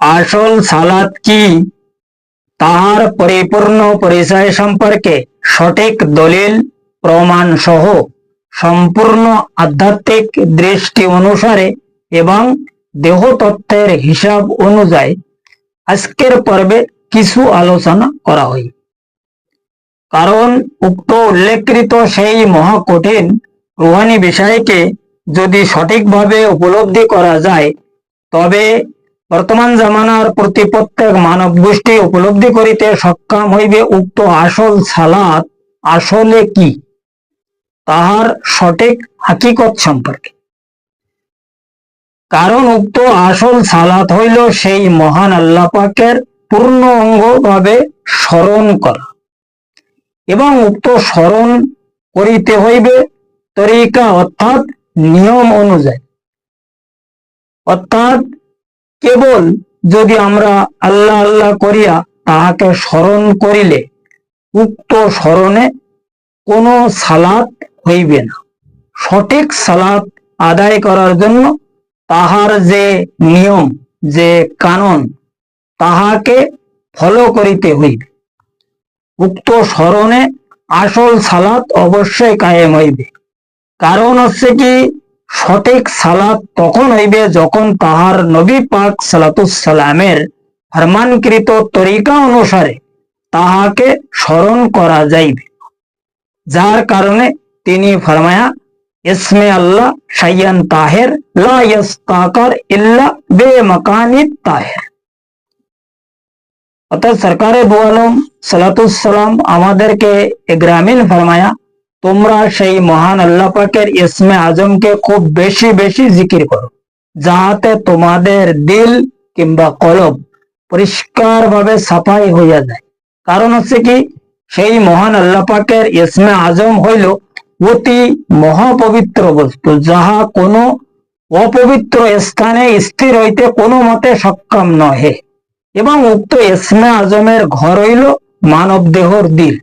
আসল সালাত কি? তাহার পরিপূর্ণ পরিচয় সম্পর্কে সঠিক দলিল প্রমাণ সহ সম্পূর্ণ আধ্যাত্মিক দৃষ্টি অনুসারে এবং দেহতত্ত্বের হিসাব অনুযায়ী আজকের পর্বে কিছু আলোচনা করা হয়। কারণ উক্ত উল্লেখকৃত সেই মহাকঠিন রুহানি বিষয়কে যদি সঠিকভাবে উপলব্ধি করা যায়, তবে বর্তমান জামানার প্রতি প্রত্যেক মানব গোষ্ঠী উপলব্ধি করিতে সক্ষম হইবে উক্ত আসল সালাত আসলে কি? তাহার সঠিক হাকিকত সম্পর্কে। কারণ উক্ত আসল সালাত হইল সেই মহান আল্লাহ পাকের পূর্ণ অঙ্গ ভাবে স্মরণ করা। এবং উক্ত স্মরণ করিতে হইবে তরিকা অর্থাৎ নিয়ম অনুযায়ী। অর্থাৎ কেবল যদি আমরা আল্লাহ আল্লাহ করিয়া তাহাকে স্মরণ করিলে, উক্ত স্মরণে কোনো সালাত হইবে না। সঠিক সালাত আদায় করার জন্য তাহার যে নিয়ম, যে কানন, তাহাকে ফলো করিতে হইবে। উক্ত স্মরণে আসল সালাত অবশ্যই কায়েম হইবে। কারণ হচ্ছে কি সঠিক সালাত তখন হইবে যখন তাহার নবী পাক সালাতুসালামের ফরমানকৃত তরিকা অনুসারে তাহাকে স্মরণ করা যাইবে। যার কারণে তিনি ফরমায়া, ইসমে আল্লাহ সাইয়ান তাহের, লা ইয়াস্তাকার ইল্লা বে মাকানি তাহের। অর্থাৎ সরকারে বোয়ালম সালাতুসালাম আমাদেরকে গ্রামীণ ফরমায়া তোমরা সেই মহান আল্লাহ পাকের ইসমে আজমকে খুব বেশি বেশি জিকির করো, যাহাতে তোমাদের দিল কিংবা কলব পরিষ্কার ভাবে সাফাই হইয়া যায়। কারণ হচ্ছে কি, সেই মহান আল্লাহ পাকের ইসমে আজম হইল অতি মহাপবিত্র বস্তু, যাহা কোনো অপবিত্র স্থানে স্থির হইতে কোনো মতে সক্ষম নহে। এবং উক্ত ইসমে আজমের ঘর হইল মানব দেহর দিল।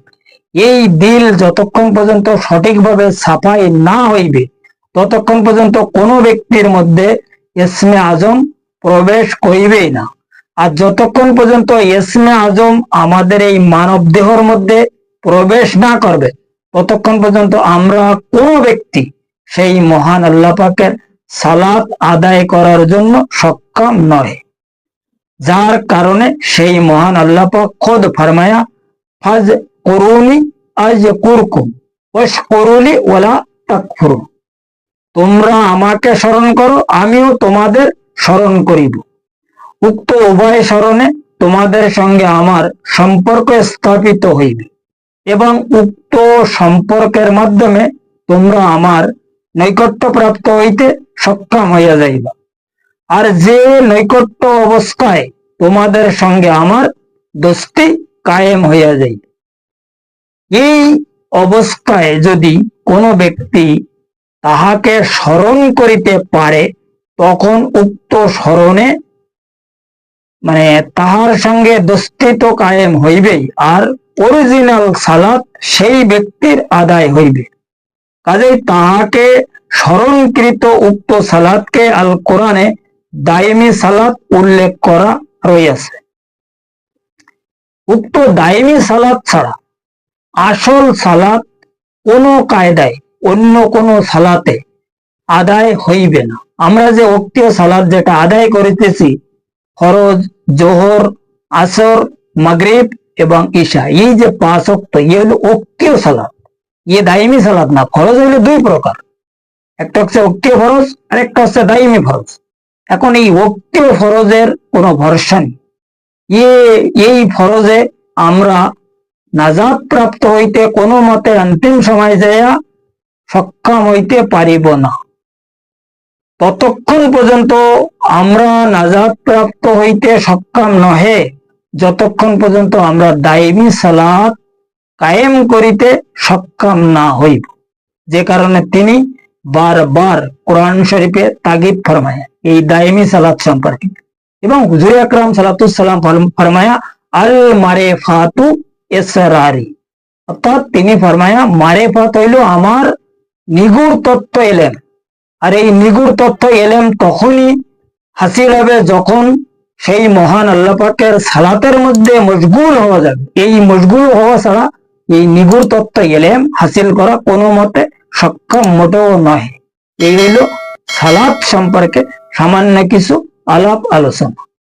এই দিল যতক্ষণ পর্যন্ত সঠিকভাবে সাফাই না হইবে, ততক্ষণ পর্যন্ত কোনো ব্যক্তির মধ্যে ইসমে আজম প্রবেশ করিবেই না। আর যতক্ষণ পর্যন্ত ইসমে আজম আমাদের এই মানব দেহর মধ্যে প্রবেশ না করবে, ততক্ষণ পর্যন্ত আমরা কোনো ব্যক্তি সেই মহান আল্লাহ পাকের সালাত আদায় করার জন্য সক্ষম নয় যার কারণে সেই মহান আল্লাহ খোদ ফরমায়া, ফাজ করুনি আজ কুরকুম ওয়াস করুলি ওলা তাকফুরুন তোমরা আমাকে স্মরণ করো, আমিও তোমাদের স্মরণ করিব। উক্ত উভয় স্মরণে তোমাদের সঙ্গে আমার সম্পর্ক স্থাপিত হইবে এবং উক্ত সম্পর্কের মাধ্যমে তোমরা আমার নৈকট্য প্রাপ্ত হইতে সক্ষম হইয়া যাইবা। আর যে নৈকট্য অবস্থায় তোমাদের সঙ্গে আমার দোস্তি কায়েম হইয়া যাইবে। এই অবস্থায় যদি কোনো ব্যক্তি তাহাকে স্মরণ করিতে পারে, তখন উক্ত স্মরণে মানে তাহার সঙ্গে দোস্তিত কায়েম হইবেই, আর অরিজিনাল সালাত সেই ব্যক্তির আদায় হইবে। কাজেই তাহাকে স্মরণকৃত উক্ত সালাতকে আল কোরআনে দাইমি সালাত উল্লেখ করা রইয়াছে উক্ত দাইমি সালাত ছাড়া আসল সালাত কোনো কায়দায়, অন্য কোনো সালাতে আদায় হইবে না। আমরা যে অক্তীয় সালাদ যেটা আদায় করিতেছি, ফরজ, জোহর, আসর, মাগরিব এবং ঈশা এই যে পাঁচ অক্ত ইয়ে হলো অক্তীয় সালাদ ইয়ে দাইমি সালাদ না, ফরজ হইল দুই প্রকার। একটা হচ্ছে অক্তীয় ফরজ আর একটা হচ্ছে দাইমি ফরজ। এখন এই অক্তীয় ফরজের কোনো ভরসা নেই। ইয়ে এই ফরজে আমরা নাজাদ প্রাপ্ত হইতে কোনো মতে অন্তিম সময় যাইয়া সক্ষম হইতে পারিব না। ততক্ষণ পর্যন্ত আমরা নাজাদ প্রাপ্ত হইতে সক্ষম নহে, যতক্ষণ পর্যন্ত আমরা দাইমি সালাত কায়েম করিতে সক্ষম না হইব। যে কারণে তিনি বারবার কোরআন শরীফে তাগিদ ফরমায়, এই দাইমি সালাত সম্পর্কে। এবং হুজুর আকরাম সালাতুসাল্লাম ফরমায়া আল মারে ফাতু এসরারি। অর্থাৎ তিনি ফরমায়া, মারে ফাত হইল আমার নিগুড় তত্ত্ব এলেম আর এই নিগুড় তত্ত্ব এলেম তখনই হাসিল হবে যখন সেই মহান আল্লাহ পাকের সালাতের মধ্যে মশগুল হওয়া যাবে। এই মশগুল হওয়া ছাড়া এই নিগুর তত্ত্ব এলেম হাসিল করা কোনো মতে সক্ষম মোটেও নয় এই হইল সালাত সম্পর্কে সামান্য কিছু আলাপ আলোচনা